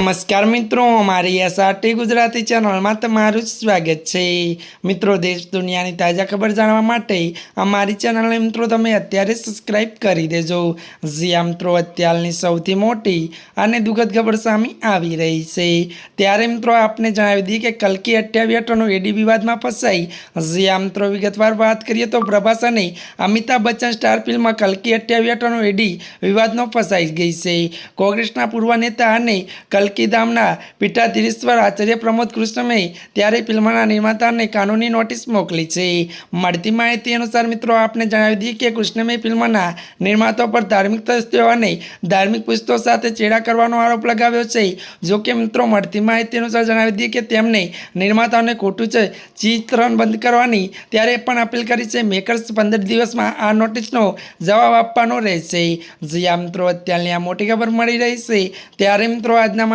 નમસ્કાર મિત્રો અમારી એસઆરટી ગુજરાતી ચેનલમાં તમારું સ્વાગત છે. મિત્રો, દેશ દુનિયાની તાજા ખબર જાણવા માટે અમારી ચેનલને મિત્રો તમે અત્યારે સબસ્ક્રાઈબ કરી દેજો. જ્યાં મિત્રો, અત્યારની સૌથી મોટી અને દુઃખદ ખબર સામે આવી રહી છે. ત્યારે મિત્રો, આપને જણાવી દઈએ કે કલકી અઠ્યાવીસનો એડી વિવાદમાં ફસાઈ. જ્યાં મિત્રો, વિગતવાર વાત કરીએ તો પ્રભાસ અને અમિતાભ બચ્ચન સ્ટાર ફિલ્મ કલકી અઠ્યાવીસનો એડી વિવાદનો ફસાઈ ગઈ છે. કોંગ્રેસના પૂર્વ નેતા અને કલકી ધામના પીઠાધીશ્વર આચાર્ય પ્રમોદ કૃષ્ણમે ત્યારે ફિલ્મના નિર્માતાને કાનૂની નોટિસ મોકલી છે. મળતી માહિતી અનુસાર મિત્રો, આપને જણાવી દઈએ કે કૃષ્ણમે ફિલ્મના નિર્માતાઓ પર ધાર્મિક તસ્તીઓ અને ધાર્મિક પુસ્તકો સાથે ચેડા કરવાનો આરોપ લગાવ્યો છે. જો કે મિત્રો, મળતી માહિતી અનુસાર જણાવી દઈએ કે તેમને નિર્માતાઓને ખોટું છે ચિત્રણ બંધ કરવાની ત્યારે પણ અપીલ કરી છે. મેકર્સ પંદર દિવસમાં આ નોટિસનો જવાબ આપવાનો રહેશે. જ્યાં મિત્રો, અત્યારની આ મોટી ખબર મળી રહી છે. ત્યારે મિત્રો, આજના